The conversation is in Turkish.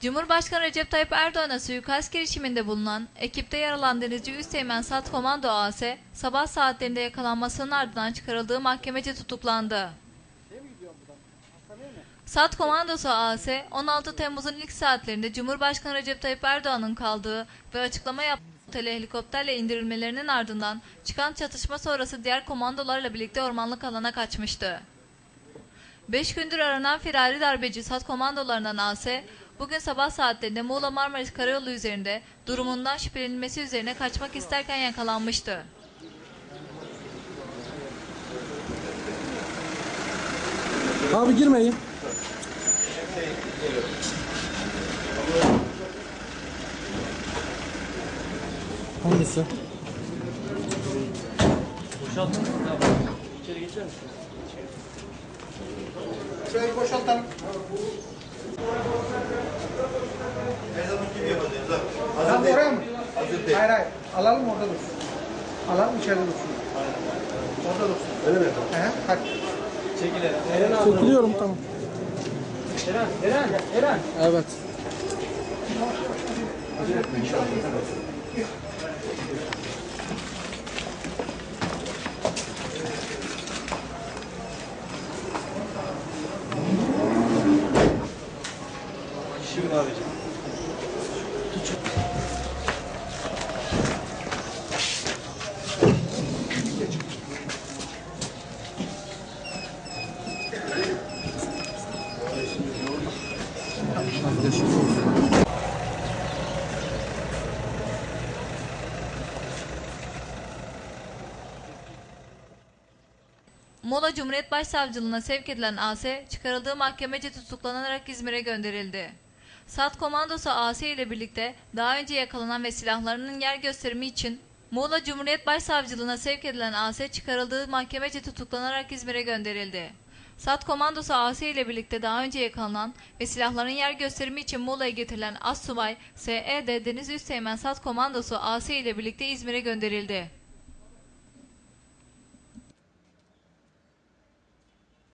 Cumhurbaşkanı Recep Tayyip Erdoğan'a suikast girişiminde bulunan, ekipte yer denizci Üsteğmen Sat Komando AS, sabah saatlerinde yakalanmasının ardından çıkarıldığı mahkemece tutuklandı. Sat Komandosu AS, 16 Temmuz'un ilk saatlerinde Cumhurbaşkanı Recep Tayyip Erdoğan'ın kaldığı ve açıklama yaptığı otele helikopterle indirilmelerinin ardından çıkan çatışma sonrası diğer komandolarla birlikte ormanlık alana kaçmıştı. 5 gündür aranan firari darbeci SAT komandolarından AS, bugün sabah saatlerinde Muğla Marmaris Karayolu üzerinde durumundan şüphelenilmesi üzerine kaçmak isterken yakalanmıştı. Abi girmeyin. Hangisi? Şöyle boşaltalım. Abi. Tam Hazır değil. oraya mı? Hazır değil. Hayır hayır. Alalım orada dursun. Alalım içeride dursun. Orada dursun. Öyle mi? He, hadi. Çekiliyorum tamam. Eren, Eren, Eren. Evet. Şimdi abicim. Muğla Cumhuriyet Başsavcılığına sevk edilen AS, çıkarıldığı mahkemece tutuklanarak İzmir'e gönderildi. SAT komandosu AS ile birlikte daha önce yakalanan ve silahlarının yer gösterimi için Muğla Cumhuriyet Başsavcılığına sevk edilen AS çıkarıldığı mahkemece tutuklanarak İzmir'e gönderildi. SAT komandosu AS ile birlikte daha önce yakalanan ve silahların yer gösterimi için Muğla'ya getirilen Assubay SED Deniz Üsteğmen SAT komandosu AS ile birlikte İzmir'e gönderildi.